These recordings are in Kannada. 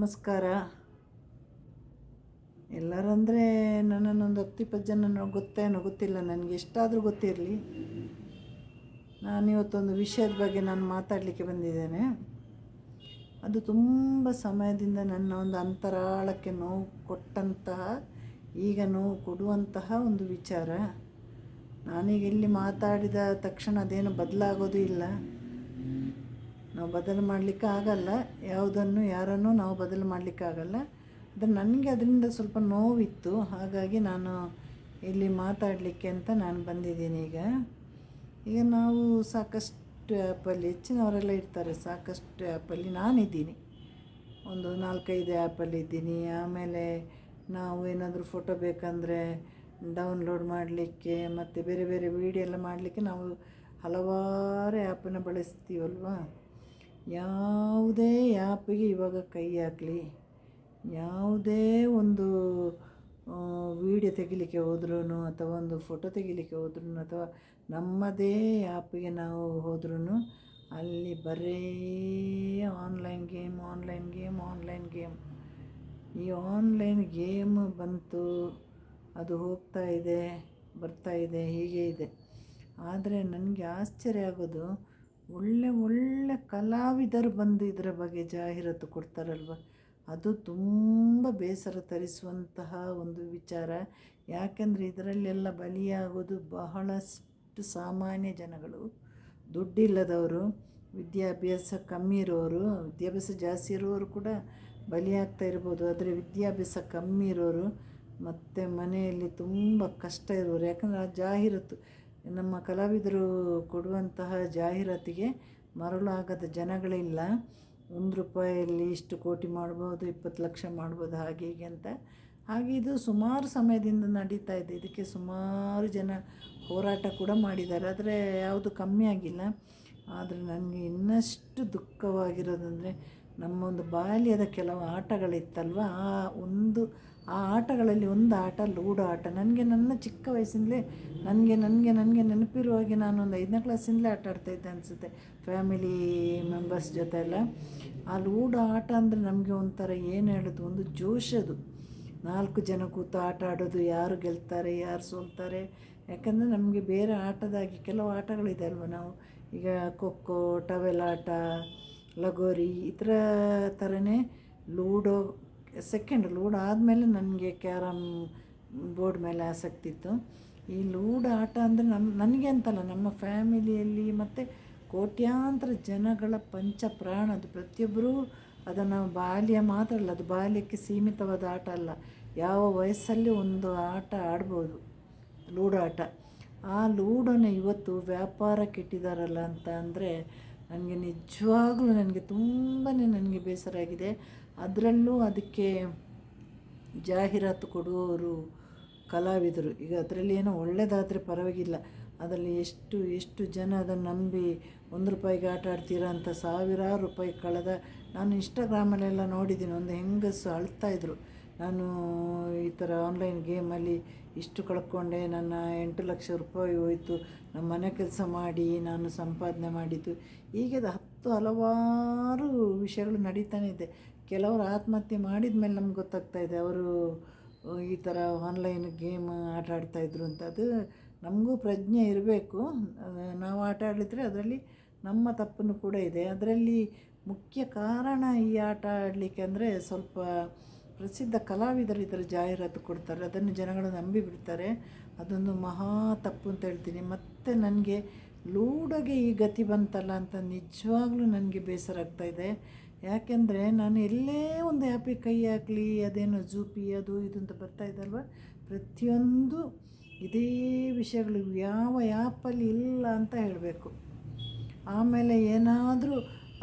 ನಮಸ್ಕಾರ. ಎಲ್ಲರಂದರೆ ನನ್ನನ್ನೊಂದು ಹತ್ತು ಇಪ್ಪತ್ತು ಜನ ಗೊತ್ತೇನೋ ಗೊತ್ತಿಲ್ಲ, ನನಗೆ ಎಷ್ಟಾದರೂ ಗೊತ್ತಿರಲಿ. ನಾನಿವತ್ತೊಂದು ವಿಷಯದ ಬಗ್ಗೆ ನಾನು ಮಾತಾಡಲಿಕ್ಕೆ ಬಂದಿದ್ದೇನೆ. ಅದು ತುಂಬ ಸಮಯದಿಂದ ನನ್ನ ಒಂದು ಅಂತರಾಳಕ್ಕೆ ನೋವು ಕೊಟ್ಟಂತಹ, ಈಗ ನೋವು ಕೊಡುವಂತಹ ಒಂದು ವಿಚಾರ. ನಾನೀಗ ಇಲ್ಲಿ ಮಾತಾಡಿದ ತಕ್ಷಣ ಅದೇನು ಬದಲಾಗೋದು ಇಲ್ಲ. ನಾವು ಬದಲು ಮಾಡಲಿಕ್ಕೆ ಆಗಲ್ಲ. ಯಾವುದನ್ನು, ಯಾರನ್ನು ನಾವು ಬದಲು ಮಾಡಲಿಕ್ಕಾಗಲ್ಲ ಅದು ನನಗೆ ಅದರಿಂದ ಸ್ವಲ್ಪ ನೋವಿತ್ತು. ಹಾಗಾಗಿ ನಾನು ಇಲ್ಲಿ ಮಾತಾಡಲಿಕ್ಕೆ ಅಂತ ನಾನು ಬಂದಿದ್ದೀನಿ ಈಗ. ಈಗ ನಾವು ಸಾಕಷ್ಟು ಆ್ಯಪಲ್ಲಿ ಹೆಚ್ಚಿನವರೆಲ್ಲ ಇರ್ತಾರೆ. ಸಾಕಷ್ಟು ಆ್ಯಪಲ್ಲಿ ನಾನಿದ್ದೀನಿ. ಒಂದು ನಾಲ್ಕೈದು ಆ್ಯಪಲ್ಲಿ ಇದ್ದೀನಿ. ಆಮೇಲೆ ನಾವು ಏನಾದರೂ ಫೋಟೋ ಬೇಕಂದರೆ ಡೌನ್ಲೋಡ್ ಮಾಡಲಿಕ್ಕೆ, ಮತ್ತು ಬೇರೆ ಬೇರೆ ವೀಡಿಯೋ ಎಲ್ಲ ಮಾಡಲಿಕ್ಕೆ ನಾವು ಹಲವಾರು ಆ್ಯಪನ್ನು ಬಳಸ್ತೀವಲ್ವಾ? ಯಾವುದೇ ಆ್ಯಪಿಗೆ ಇವಾಗ ಕೈ ಹಾಕಲಿ. ಯಾವುದೇ ಒಂದು ವೀಡಿಯೋ ತೆಗಿಲಿಕ್ಕೆ ಹೋದ್ರೂ ಅಥವಾ ಒಂದು ಫೋಟೋ ತೆಗಿಲಿಕ್ಕೆ ಹೋದ್ರೂ ಅಥವಾ ನಮ್ಮದೇ ಆ್ಯಪಿಗೆ ನಾವು ಹೋದ್ರೂ ಅಲ್ಲಿ ಬರೀ online game online game online game ಈ ಆನ್ಲೈನ್ ಗೇಮ್ ಬಂತು, ಅದು ಹೋಗ್ತಾ ಇದೆ, ಬರ್ತಾ ಇದೆ, ಹೀಗೆ ಇದೆ. ಆದರೆ ನನಗೆ ಆಶ್ಚರ್ಯ ಆಗೋದು, ಒಳ್ಳೆ ಒಳ್ಳೆ ಕಲಾವಿದರು ಬಂದು ಇದರ ಬಗ್ಗೆ ಜಾಹೀರಾತು ಕೊಡ್ತಾರಲ್ವ? ಅದು ತುಂಬ ಬೇಸರ ತರಿಸುವಂತಹ ಒಂದು ವಿಚಾರ. ಯಾಕೆಂದರೆ ಇದರಲ್ಲೆಲ್ಲ ಬಲಿಯಾಗೋದು ಬಹಳಷ್ಟು ಸಾಮಾನ್ಯ ಜನಗಳು. ದುಡ್ಡಿಲ್ಲದವರು, ವಿದ್ಯಾಭ್ಯಾಸ ಕಮ್ಮಿ ಇರೋರು, ವಿದ್ಯಾಭ್ಯಾಸ ಜಾಸ್ತಿ ಇರೋರು ಕೂಡ ಬಲಿಯಾಗ್ತಾ ಇರ್ಬೋದು. ಆದರೆ ವಿದ್ಯಾಭ್ಯಾಸ ಕಮ್ಮಿ ಇರೋರು ಮತ್ತು ಮನೆಯಲ್ಲಿ ತುಂಬ ಕಷ್ಟ ಇರೋರು. ಯಾಕಂದರೆ ಆ ಜಾಹೀರಾತು, ನಮ್ಮ ಕಲಾವಿದರು ಕೊಡುವಂತಹ ಜಾಹೀರಾತಿಗೆ ಮರಳಾಗದ ಜನಗಳಿಲ್ಲ ಒಂದು ರೂಪಾಯಲ್ಲಿ ಇಷ್ಟು ಕೋಟಿ ಮಾಡ್ಬೋದು, ಇಪ್ಪತ್ತು ಲಕ್ಷ ಮಾಡ್ಬೋದು, ಹಾಗೆ ಹೀಗೆ ಅಂತ. ಹಾಗೆ ಇದು ಸುಮಾರು ಸಮಯದಿಂದ ನಡೀತಾ ಇದೆ. ಇದಕ್ಕೆ ಸುಮಾರು ಜನ ಹೋರಾಟ ಕೂಡ ಮಾಡಿದ್ದಾರೆ. ಆದರೆ ಯಾವುದು ಕಮ್ಮಿ ಆಗಿಲ್ಲ. ಆದರೆ ನನಗೆ ಇನ್ನಷ್ಟು ದುಃಖವಾಗಿರೋದಂದರೆ ನಮ್ಮ ಒಂದು ಬಾಲ್ಯದ ಕೆಲವು ಆಟಗಳಿತ್ತಲ್ವ? ಆ ಒಂದು, ಆ ಆಟಗಳಲ್ಲಿ ಒಂದು ಆಟ, ಲೂಡೋ ಆಟ. ನನಗೆ ನನ್ನ ಚಿಕ್ಕ ವಯಸ್ಸಿಂದಲೇ, ನನಗೆ ನನಗೆ ನನಗೆ ನೆನಪಿರುವ ಹಾಗೆ ನಾನೊಂದು ಐದನೇ ಕ್ಲಾಸಿಂದಲೇ ಆಟ ಆಡ್ತಾಯಿದ್ದೆ ಅನಿಸುತ್ತೆ. ಫ್ಯಾಮಿಲಿ ಮೆಂಬರ್ಸ್ ಜೊತೆ ಎಲ್ಲ. ಆ ಲೂಡೋ ಆಟ ಅಂದರೆ ನಮಗೆ ಒಂಥರ ಏನು ಹೇಳೋದು? ಒಂದು ಜೋಶದು ನಾಲ್ಕು ಜನ ಕೂತು ಆಟ ಆಡೋದು, ಯಾರು ಗೆಲ್ತಾರೆ, ಯಾರು ಸೋಲ್ತಾರೆ. ಯಾಕಂದರೆ ನಮಗೆ ಬೇರೆ ಆಟದಾಗಿ ಕೆಲವು ಆಟಗಳಿದೆ ಅಲ್ವ ನಾವು? ಈಗ ಖೋಖೋ ಟವೆಲ್ ಆಟ ಲಗೋರಿ, ಈ ಥರ ಥರನೇ ಲೂಡೋ ಸೆಕೆಂಡ್ ಲೂಡೋ ಆದಮೇಲೆ ನನಗೆ ಕ್ಯಾರಮ್ ಬೋರ್ಡ್ ಮೇಲೆ ಆಸಕ್ತಿ ಇತ್ತು. ಈ ಲೂಡೋ ಆಟ ಅಂದರೆ ನಮ್ಮ ನನಗೆ ಅಂತಲ್ಲ, ನಮ್ಮ ಫ್ಯಾಮಿಲಿಯಲ್ಲಿ ಮತ್ತು ಕೋಟ್ಯಾಂತರ ಜನಗಳ ಪಂಚ ಪ್ರಾಣ ಅದು. ಪ್ರತಿಯೊಬ್ಬರೂ ಅದನ್ನು ಬಾಲ್ಯ ಮಾತ್ರ ಅಲ್ಲ, ಅದು ಬಾಲ್ಯಕ್ಕೆ ಸೀಮಿತವಾದ ಆಟ ಅಲ್ಲ. ಯಾವ ವಯಸ್ಸಲ್ಲಿ ಒಂದು ಆಟ ಆಡ್ಬೋದು, ಲೂಡೋ ಆಟ. ಆ ಲೂಡೋನ ಇವತ್ತು ವ್ಯಾಪಾರಕ್ಕೆ ಇಟ್ಟಿದ್ದಾರಲ್ಲ ಅಂತ ಅಂದರೆ ನನಗೆ ನಿಜವಾಗ್ಲೂ ನನಗೆ ತುಂಬಾ ನನಗೆ ಬೇಸರ ಆಗಿದೆ. ಅದರಲ್ಲೂ ಅದಕ್ಕೆ ಜಾಹೀರಾತು ಕೊಡುವವರು ಕಲಾವಿದರು. ಈಗ ಅದರಲ್ಲಿ ಏನೋ ಒಳ್ಳೆಯದಾದರೆ ಪರವಾಗಿಲ್ಲ. ಅದರಲ್ಲಿ ಎಷ್ಟು ಎಷ್ಟು ಜನ ಅದನ್ನು ನಂಬಿ ಒಂದು ರೂಪಾಯಿಗೆ ಆಟ ಆಡ್ತೀರಾ ಅಂತ ಸಾವಿರಾರು ರೂಪಾಯಿ ಕಳೆದ ನಾನು ಇನ್ಸ್ಟಾಗ್ರಾಮಲ್ಲೆಲ್ಲ ನೋಡಿದ್ದೀನಿ. ಒಂದು ಹೆಂಗಸು ಅಳ್ತಾಯಿದ್ರು ನಾನು ಈ ಥರ ಆನ್ಲೈನ್ ಗೇಮಲ್ಲಿ ಇಷ್ಟು ಕಳ್ಕೊಂಡೆ, ನನ್ನ ಎಂಟು ಲಕ್ಷ ರೂಪಾಯಿ ಹೋಯಿತು, ನಮ್ಮ ಮನೆ ಕೆಲಸ ಮಾಡಿ, ನಾನು ಸಂಪಾದನೆ ಮಾಡಿದ್ದು. ಹೀಗೆ ಹತ್ತು ಹಲವಾರು ವಿಷಯಗಳು ನಡೀತಾನೆ ಇದೆ. ಕೆಲವರು ಆತ್ಮಹತ್ಯೆ ಮಾಡಿದ ಮೇಲೆ ನಮ್ಗೆ ಗೊತ್ತಾಗ್ತಾ ಇದೆ, ಅವರು ಈ ಥರ ಆನ್ಲೈನ್ ಗೇಮ್ ಆಟ ಆಡ್ತಾಯಿದ್ರು ಅಂತ. ಅದು ನಮಗೂ ಪ್ರಜ್ಞೆ ಇರಬೇಕು. ನಾವು ಆಟ ಆಡಿದರೆ ಅದರಲ್ಲಿ ನಮ್ಮ ತಪ್ಪನ್ನು ಕೂಡ ಇದೆ. ಅದರಲ್ಲಿ ಮುಖ್ಯ ಕಾರಣ ಈ ಆಟ ಆಡಲಿಕ್ಕೆ ಅಂದರೆ ಸ್ವಲ್ಪ ಪ್ರಸಿದ್ಧ ಕಲಾವಿದರು ಇದರ ಜಾಹೀರಾತು ಕೊಡ್ತಾರೆ, ಅದನ್ನು ಜನಗಳು ನಂಬಿ ಬಿಡ್ತಾರೆ. ಅದೊಂದು ಮಹಾ ತಪ್ಪು ಅಂತ ಹೇಳ್ತೀನಿ. ಮತ್ತು ನನಗೆ ಲೂಡೋಗೆ ಈ ಗತಿ ಬಂತಲ್ಲ ಅಂತ ನಿಜವಾಗ್ಲೂ ನನಗೆ ಬೇಸರ ಆಗ್ತಾಯಿದೆ ಯಾಕೆಂದರೆ ನಾನು ಎಲ್ಲೇ ಒಂದು ಆ್ಯಪಿಗೆ ಕೈ ಹಾಕಲಿ, ಅದೇನೋ ಜೂಪಿ ಅದು ಇದು ಅಂತ ಬರ್ತಾ ಇದಲ್ವ? ಪ್ರತಿಯೊಂದು ಇದೇ ವಿಷಯಗಳು ಯಾವ ಆ್ಯಪಲ್ಲಿ ಇಲ್ಲ ಅಂತ ಹೇಳಬೇಕು. ಆಮೇಲೆ ಏನಾದರೂ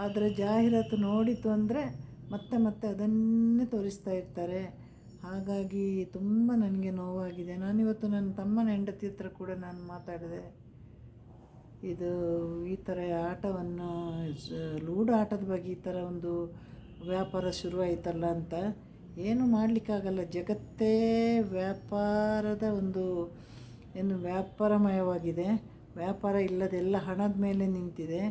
ಅದರ ಜಾಹೀರಾತು ನೋಡಿತು ಅಂದರೆ ಮತ್ತೆ ಮತ್ತೆ ಅದನ್ನೇ ತೋರಿಸ್ತಾ ಇರ್ತಾರೆ. ಹಾಗಾಗಿ ತುಂಬ ನನಗೆ ನೋವಾಗಿದೆ. ನಾನಿವತ್ತು ನನ್ನ ತಮ್ಮನ ಹೆಂಡತಿ ಹತ್ರ ಕೂಡ ನಾನು ಮಾತಾಡಿದೆ. ಇದು ಈ ಥರ ಆಟವನ್ನು ಲೂಡೋ ಆಟದ ಬಗ್ಗೆ ಈ ಥರ ಒಂದು ವ್ಯಾಪಾರ ಶುರುವಾಯಿತಲ್ಲ ಅಂತ ಏನು ಮಾಡಲಿಕ್ಕಾಗಲ್ಲ. ಜಗತ್ತೇ ವ್ಯಾಪಾರದ ಒಂದು, ಏನು ವ್ಯಾಪಾರಮಯವಾಗಿದೆ. ವ್ಯಾಪಾರ ಇಲ್ಲದೆಲ್ಲ ಹಣದ ಮೇಲೆ ನಿಂತಿದೆ.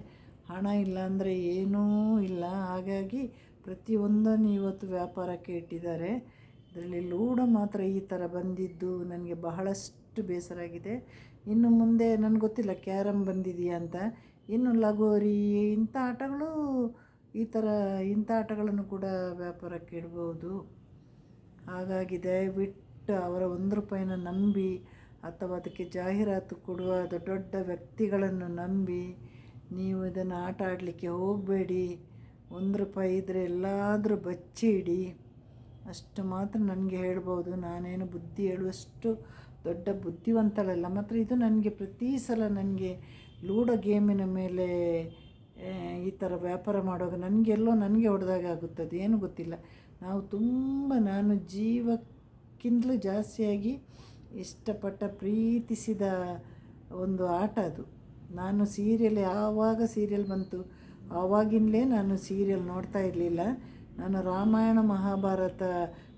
ಹಣ ಇಲ್ಲ ಅಂದರೆ ಏನೂ ಇಲ್ಲ. ಹಾಗಾಗಿ ಪ್ರತಿಯೊಂದನ್ನು ಇವತ್ತು ವ್ಯಾಪಾರಕ್ಕೆ ಇಟ್ಟಿದ್ದಾರೆ. ಇದರಲ್ಲಿ ಲೂಡೋ ಮಾತ್ರ ಈ ಥರ ಬಂದಿದ್ದು ನನಗೆ ಬಹಳಷ್ಟು ಬೇಸರ ಆಗಿದೆ. ಇನ್ನು ಮುಂದೆ ನನಗೆ ಗೊತ್ತಿಲ್ಲ, ಕ್ಯಾರಮ್ ಬಂದಿದೆಯಾ ಅಂತ. ಇನ್ನು ಲಗೋರಿ, ಇಂಥ ಆಟಗಳು ಈ ಥರ ಇಂಥ ಆಟಗಳನ್ನು ಕೂಡ ವ್ಯಾಪಾರಕ್ಕೆ ಇಡ್ಬೋದು. ಹಾಗಾಗಿ ದಯವಿಟ್ಟು ಅವರ ಒಂದು ರೂಪಾಯಿನ ನಂಬಿ ಅಥವಾ ಅದಕ್ಕೆ ಜಾಹೀರಾತು ಕೊಡುವ ದೊಡ್ಡ ದೊಡ್ಡ ವ್ಯಕ್ತಿಗಳನ್ನು ನಂಬಿ ನೀವು ಇದನ್ನು ಆಟ ಆಡಲಿಕ್ಕೆ ಹೋಗಬೇಡಿ. ಒಂದು ರೂಪಾಯಿ ಇದ್ದರೆ ಎಲ್ಲಾದರೂ ಬಚ್ಚಿ ಇಡಿ. ಅಷ್ಟು ಮಾತ್ರ ನನಗೆ ಹೇಳ್ಬೋದು. ನಾನೇನು ಬುದ್ಧಿ ಹೇಳುವಷ್ಟು ದೊಡ್ಡ ಬುದ್ಧಿವಂತಳಲ್ಲ. ಮಾತ್ರ ಇದು ನನಗೆ ಪ್ರತಿ ಸಲ ನನಗೆ ಲೂಡೋ ಗೇಮಿನ ಮೇಲೆ ಈ ಥರ ವ್ಯಾಪಾರ ಮಾಡುವಾಗ ನನಗೆಲ್ಲೋ ನನಗೆ ಹೊಡೆದಾಗ ಆಗುತ್ತದೆ. ಏನು ಗೊತ್ತಿಲ್ಲ. ನಾವು ತುಂಬ ನಾನು ಜೀವಕ್ಕಿಂತಲೂ ಜಾಸ್ತಿಯಾಗಿ ಇಷ್ಟಪಟ್ಟ, ಪ್ರೀತಿಸಿದ ಒಂದು ಆಟ ಅದು. ನಾನು ಸೀರಿಯಲ್ ಯಾವಾಗ ಸೀರಿಯಲ್ ಬಂತು ಆವಾಗಿಂದಲೇ ನಾನು ಸೀರಿಯಲ್ ನೋಡ್ತಾ ಇರಲಿಲ್ಲ. ನಾನು ರಾಮಾಯಣ ಮಹಾಭಾರತ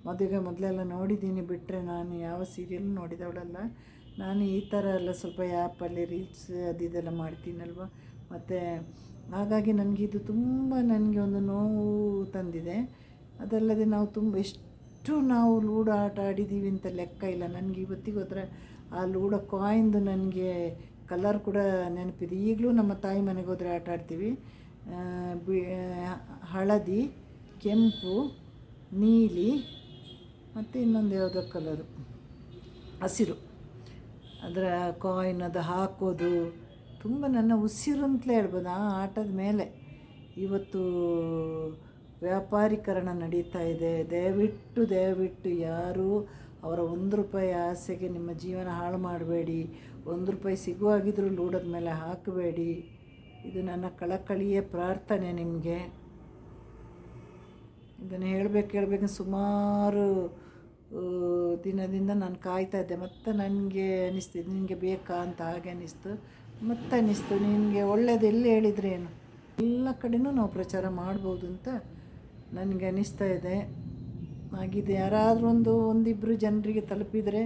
ಮದುವೆ ಮೊದಲೆಲ್ಲ ನೋಡಿದ್ದೀನಿ ಬಿಟ್ಟರೆ ನಾನು ಯಾವ ಸೀರಿಯಲ್ ನೋಡಿದವಳಲ್ಲ. ನಾನು ಈ ಥರ ಎಲ್ಲ ಸ್ವಲ್ಪ ಆ್ಯಪಲ್ಲಿ ರೀಲ್ಸ್ ಅದು ಇದೆಲ್ಲ ಮಾಡ್ತೀನಲ್ವ? ಮತ್ತು ಹಾಗಾಗಿ ನನಗಿದು ತುಂಬ ನನಗೆ ಒಂದು ನೋವು ತಂದಿದೆ. ಅದಲ್ಲದೆ ನಾವು ತುಂಬ ಎಷ್ಟು ನಾವು ಲೂಡೋ ಆಟ ಆಡಿದ್ದೀವಿ ಅಂತ ಲೆಕ್ಕ ಇಲ್ಲ. ನನಗೆ ಇವತ್ತಿಗೆ ಹೋದರೆ ಆ ಲೂಡೋ ಕಾಯಿಂದು ನನಗೆ ಕಲರ್ ಕೂಡ ನೆನಪಿದೆ. ಈಗಲೂ ನಮ್ಮ ತಾಯಿ ಮನೆಗೆ ಹೋದರೆ ಆಟ ಆಡ್ತೀವಿ. ಬಿ ಹಳದಿ, ಕೆಂಪು, ನೀಲಿ, ಮತ್ತು ಇನ್ನೊಂದು ಯಾವುದೋ ಕಲರು ಹಸಿರು. ಅದರ ಕಾಯಿನ್ ಅದು ಹಾಕೋದು, ತುಂಬ ನನ್ನ ಉಸಿರು ಅಂತಲೇ ಹೇಳ್ಬೋದು. ಆ ಆಟದ ಮೇಲೆ ಇವತ್ತು ವ್ಯಾಪಾರೀಕರಣ ನಡೀತಾ ಇದೆ. ದಯವಿಟ್ಟು ದಯವಿಟ್ಟು ಯಾರೂ ಅವರ ಒಂದು ರೂಪಾಯಿ ಆಸೆಗೆ ನಿಮ್ಮ ಜೀವನ ಹಾಳು ಮಾಡಬೇಡಿ. ಒಂದು ರೂಪಾಯಿ ಸಿಗುವಾಗಿದ್ದರೂ ಲೂಡದ ಮೇಲೆ ಹಾಕಬೇಡಿ. ಇದು ನನ್ನ ಕಳಕಳಿಯ ಪ್ರಾರ್ಥನೆ ನಿಮಗೆ. ಇದನ್ನು ಹೇಳಬೇಕು ಹೇಳಬೇಕು, ಸುಮಾರು ದಿನದಿಂದ ನಾನು ಕಾಯ್ತಾ ಇದ್ದೆ. ಮತ್ತು ನನಗೆ ಅನಿಸ್ತಿದ್ದು ನಿನಗೆ ಬೇಕಾ ಅಂತ ಹಾಗೆ ಅನ್ನಿಸ್ತು ಮತ್ತೆ ಅನ್ನಿಸ್ತು ನಿನಗೆ ಒಳ್ಳೇದು ಎಲ್ಲಿ ಹೇಳಿದ್ರೇನು ಎಲ್ಲ ಕಡೆಯೂ ನಾವು ಪ್ರಚಾರ ಮಾಡ್ಬೋದು ಅಂತ ನನಗೆ ಅನ್ನಿಸ್ತಾ ಇದೆ. ಆಗಿದೆ ಯಾರಾದರೂ ಒಂದು ಒಂದಿಬ್ಬರು ಜನರಿಗೆ ತಲುಪಿದರೆ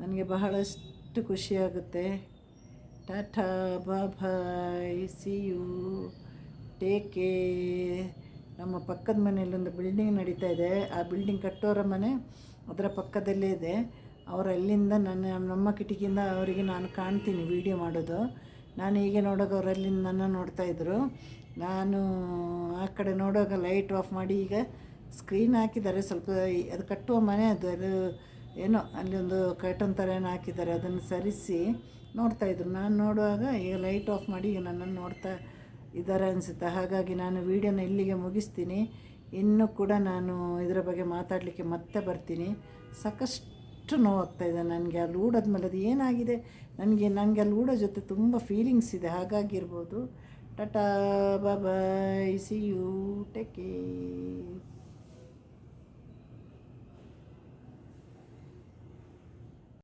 ನನಗೆ ಬಹಳಷ್ಟು ಖುಷಿಯಾಗುತ್ತೆ tata see see you take. ನಮ್ಮ ಪಕ್ಕದ ಮನೆಯಲ್ಲಿ ಒಂದು ಬಿಲ್ಡಿಂಗ್ ನಡೀತಾ ಇದೆ. ಆ ಬಿಲ್ಡಿಂಗ್ ಕಟ್ಟೋರ ಮನೆ ಅದರ ಪಕ್ಕದಲ್ಲೇ ಇದೆ. ಅವರು ಅಲ್ಲಿಂದ ನನ್ನ, ನಮ್ಮ ಕಿಟಕಿಯಿಂದ ಅವರಿಗೆ ನಾನು ಕಾಣ್ತೀನಿ ವಿಡಿಯೋ ಮಾಡೋದು. ನಾನು ಹೀಗೆ ನೋಡೋಕೆ ಅವ್ರು ಅಲ್ಲಿಂದ ನನ್ನ ನೋಡ್ತಾ ಇದ್ರು. ನಾನು ಆ ಕಡೆ ನೋಡೋಕೆ ಲೈಟ್ ಆಫ್ ಮಾಡಿ ಈಗ ಸ್ಕ್ರೀನ್ ಹಾಕಿದ್ದಾರೆ. ಸ್ವಲ್ಪ ಅದು ಕಟ್ಟುವ ಮನೆ ಅದು ಅದು ಏನೋ ಅಲ್ಲಿ ಒಂದು ಕರ್ಟನ್ ಥರ ಏನೋ ಹಾಕಿದ್ದಾರೆ, ಅದನ್ನು ಸರಿಸಿ ನೋಡ್ತಾ ಇದ್ರು. ನಾನು ನೋಡುವಾಗ ಈಗ ಲೈಟ್ ಆಫ್ ಮಾಡಿ ಈಗ ನನ್ನನ್ನು ನೋಡ್ತಾ ಇದ್ದಾರೆ ಅನಿಸುತ್ತೆ. ಹಾಗಾಗಿ ನಾನು ವೀಡಿಯೋನ ಇಲ್ಲಿಗೆ ಮುಗಿಸ್ತೀನಿ. ಇನ್ನೂ ಕೂಡ ನಾನು ಇದರ ಬಗ್ಗೆ ಮಾತಾಡಲಿಕ್ಕೆ ಮತ್ತೆ ಬರ್ತೀನಿ. ಸಾಕಷ್ಟು ನೋವಾಗ್ತಾ ಇದೆ ನನಗೆ. ಅಲ್ಲಿ ಲೂಡೋದ ಮೇಲೆ ಅದು ಏನಾಗಿದೆ? ನನಗೆ ನನಗೆ ಅಲ್ಲಿ ಊಡೋ ಜೊತೆ ತುಂಬ ಫೀಲಿಂಗ್ಸ್ ಇದೆ. ಹಾಗಾಗಿರ್ಬೋದು. Tata bye see you take